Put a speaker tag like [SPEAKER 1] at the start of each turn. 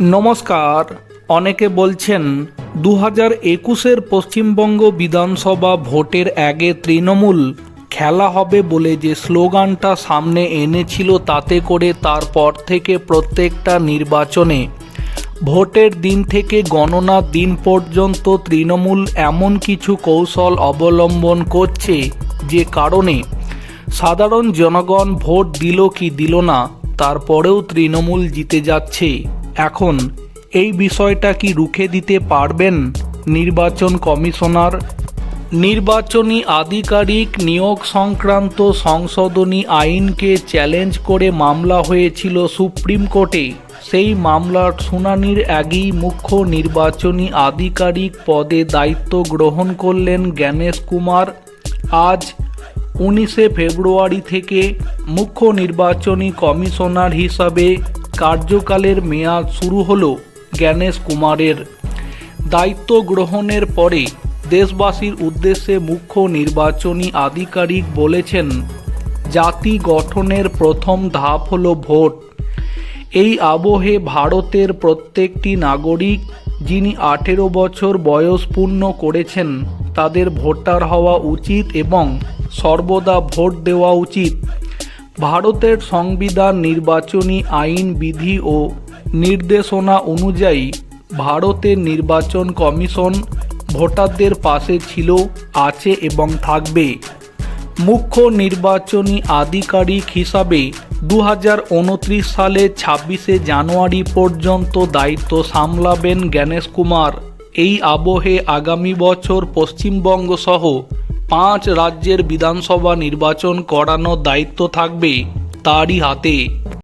[SPEAKER 1] নমস্কার। অনেকে বলছেন দু হাজার একুশের পশ্চিমবঙ্গ বিধানসভা ভোটের আগে তৃণমূল খেলা হবে বলে যে স্লোগানটা সামনে এনেছিল তাতে করে তারপর থেকে প্রত্যেকটা নির্বাচনে ভোটের দিন থেকে গণনার দিন পর্যন্ত তৃণমূল এমন কিছু কৌশল অবলম্বন করছে যে কারণে সাধারণ জনগণ ভোট দিল কি দিল না, তারপরেও তৃণমূল জিতে যাচ্ছে। এখন এই বিষয়টা কি রুখে দিতে পারবেন? নির্বাচন কমিশনার, নির্বাচনী আধিকারিক নিয়োগ সংক্রান্ত সংশোধনী আইনকে চ্যালেঞ্জ করে মামলা হয়েছিল সুপ্রিম কোর্টে। সেই মামলার শুনানির আগেই মুখ্য নির্বাচনী আধিকারিক পদে দায়িত্ব গ্রহণ করলেন জ্ঞানেশ কুমার। আজ উনিশে ফেব্রুয়ারি থেকে মুখ্য নির্বাচনী কমিশনার হিসাবে কার্যকালের মেয়াদ শুরু হলো জ্ঞানেশ কুমারের। দায়িত্ব গ্রহণের পরে দেশবাসীর উদ্দেশ্যে মুখ্য নির্বাচনী আধিকারিক বলেছেন, জাতি গঠনের প্রথম ধাপ হলো ভোট। এই আবহে ভারতের প্রত্যেকটি নাগরিক যিনি আঠেরো বছর বয়স পূর্ণ করেছেন, তাদের ভোটার হওয়া উচিত এবং সর্বদা ভোট দেওয়া উচিত। ভারতের সংবিধান, নির্বাচনী আইন, বিধি ও নির্দেশনা অনুযায়ী ভারতের নির্বাচন কমিশন ভোটারদের পাশে ছিল, আছে এবং থাকবে। মুখ্য নির্বাচনী আধিকারিক হিসাবে দু হাজার উনত্রিশ সালে ছাব্বিশে জানুয়ারি পর্যন্ত দায়িত্ব সামলাবেন জ্ঞানেশ কুমার। এই আবহে আগামী বছর পশ্চিমবঙ্গ সহ পাঁচ রাজ্যের বিধানসভা নির্বাচন করানোর দায়িত্ব থাকবে তারই হাতে।